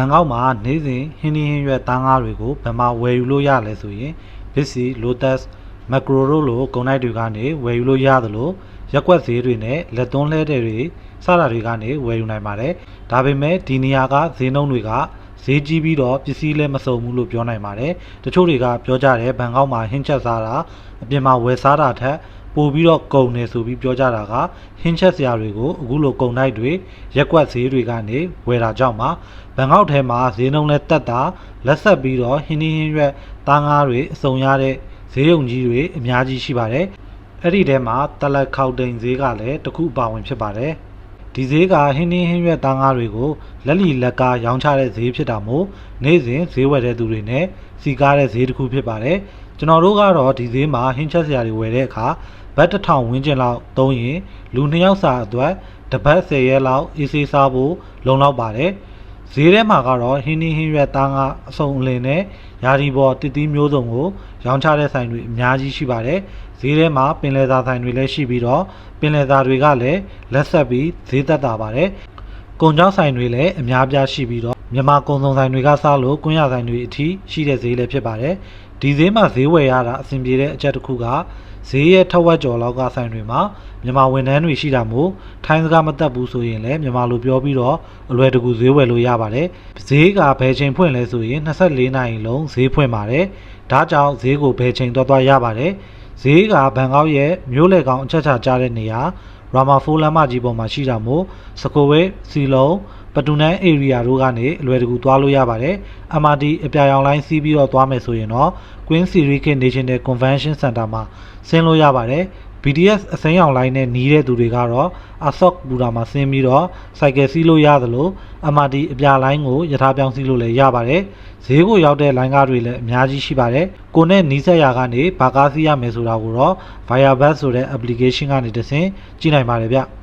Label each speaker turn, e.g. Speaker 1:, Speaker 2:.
Speaker 1: န်ကောက်မှာနေ့စဉ်ဟင်းသီးဟင်းရွက်သားငါးတွေကိုဘယ်မှာဝယ်ယူလို့ရလဲဆိုရင် Bixi Lotus Macro တို့လိုကုန်တိုက်တွေကနေဝယ်ယူလို့ရသလိုရက်ကွက်ဈေးတွေနဲ့လက်သွန်းလှဲတဲ့တွေစတာတွေကနေဝယ်ယူနိုင်ပါတယ်။ဒါပေမဲ့ဒီနေရာကဈေးနှုန်းတွေကဈေးကြီးပြီးတော့ပစ္စည်းလည်းမစုံဘူးလို့ပြောနိုင်ပါတယ်။တချို့တွေကပြောကြတယ်ဘန်ကောက်မှာဟင်းချက်စားတာအပြင်မှာဝယ်စားတာထက် ပိုပြီးတော့ကုန်နေဆိုပြီးပြောကြတာကဟင်းချက်စရာတွေကိုအခုလိုကုန်တိုက်တွေရက်ကွက်ဈေးတွေကနေဝယ်တာကြောင့်ပါဘန်ကောက်ထဲမှာဈေးနှုန်းနဲ့တက်တာလက်ဆက်ပြီးတော့ဟင်းသီးဟင်းရွက်သားငါးတွေအစုံရတဲ့ဈေးရုံကြီးတွေအများကြီးရှိပါတယ်အဲ့ဒီထဲမှာတလက်ခေါက်တိန်ဈေးကလည်းတစ်ခုအပါဝင်ဖြစ်ပါတယ်ဒီဈေးကဟင်းသီးဟင်းရွက်သားငါးတွေကိုလက်လီလက်ကားရောင်းချတဲ့ဈေးဖြစ်တာမို့နေ့စဉ်ဈေးဝယ်တဲ့သူတွေနဲ့စီကားတဲ့ဈေးတစ်ခုဖြစ်ပါတယ် ကျွန်တော်တို့ကတော့ဒီဈေးမှာဟင်းချက်စရာတွေဝယ်တဲ့အခါဘတ်တစ်ထောင်ဝန်းကျင်လောက်သုံးရင်လူနှစ်ယောက်စာအတွက်တစ်ပတ်10ရက်လောက်အေးဆေးစားဖို့လုံလောက်ပါတယ်ဈေးထဲမှာကတော့ဟင်းနီဟင်းရွက်သားငါအစုံအလင်နဲ့ယာဒီဘော်တစ်သီးမျိုးစုံကိုရောင်းချတဲ့ဆိုင်တွေအများကြီးရှိပါတယ်ဈေးထဲမှာပင်လယ်စာဆိုင်တွေလည်းရှိပြီးတော့ပင်လယ်စာတွေကလည်းလက်ဆက်ပြီးဈေးသက်တာပါတယ်ကုန်ကြောင်းဆိုင်တွေလည်းအများပြားရှိပြီးတော့မြန်မာကုန်စုံဆိုင်တွေကစားလို့ကွင်းရဆိုင်တွေအထိရှိတဲ့ဈေးလည်းဖြစ်ပါတယ် ဒီဈေးမှာဈေးဝယ်ရတာအဆင်ပြေတဲ့အချက်တစ်ခုကဈေးရဲ့ထက်ဝက်ကျော်လောက်ကဆိုင်တွေမှာမြန်မာဝန်ထမ်းတွေရှိတာမို့ထိုင်းစကားမတတ်ဘူးဆိုရင်လည်းမြန်မာလိုပြောပြီးတော့အလွယ်တကူဈေးဝယ်လို့ရပါတယ်ဈေးကဘယ်ချိန်ဖွင့်လဲဆိုရင်24နာရီလုံးဈေးဖွင့်ပါတယ်ဒါကြောင့်ဈေးကိုဘယ်ချိန်သွားသွားရပါတယ်ဈေးကဘန်ကောက်ရဲ့မြို့လေကောင်အချက်ချာကြားတဲ့နေရာရာမာဖိုးလမ်းမကြီးပေါ်မှာရှိတာမို့စကိုဝဲစီလုံး ပတူနန် area တို့ကနေအလွယ်တကူသွားလို့ရပါတယ် MRT အပြာရောင်လိုင်းစီးပြီးတော့သွားမယ်ဆိုရင်တော့ Queen Sirikit National Convention Center မှာဆင်းလို့ရပါတယ် BDS အစိမ်းရောင်လိုင်းနဲ့နီးတဲ့သူတွေကတော့ Asok ဘူတာမှာဆင်းပြီးတော့စိုက်ကယ်စီးလို့ရသလို MRT အပြာလိုင်းကိုယထာပြောင်းစီးလို့လည်းရပါတယ်ဈေးကိုရောက်တဲ့လိုင်းကားတွေလည်းအများကြီးရှိပါတယ်ကိုနဲ့နီးစက်ရာကနေဘာကားစီးရမယ်ဆိုတာကိုတော့ Viabus ဆိုတဲ့ application ကနေတဆင့်ကြည့်နိုင်ပါတယ်ဗျ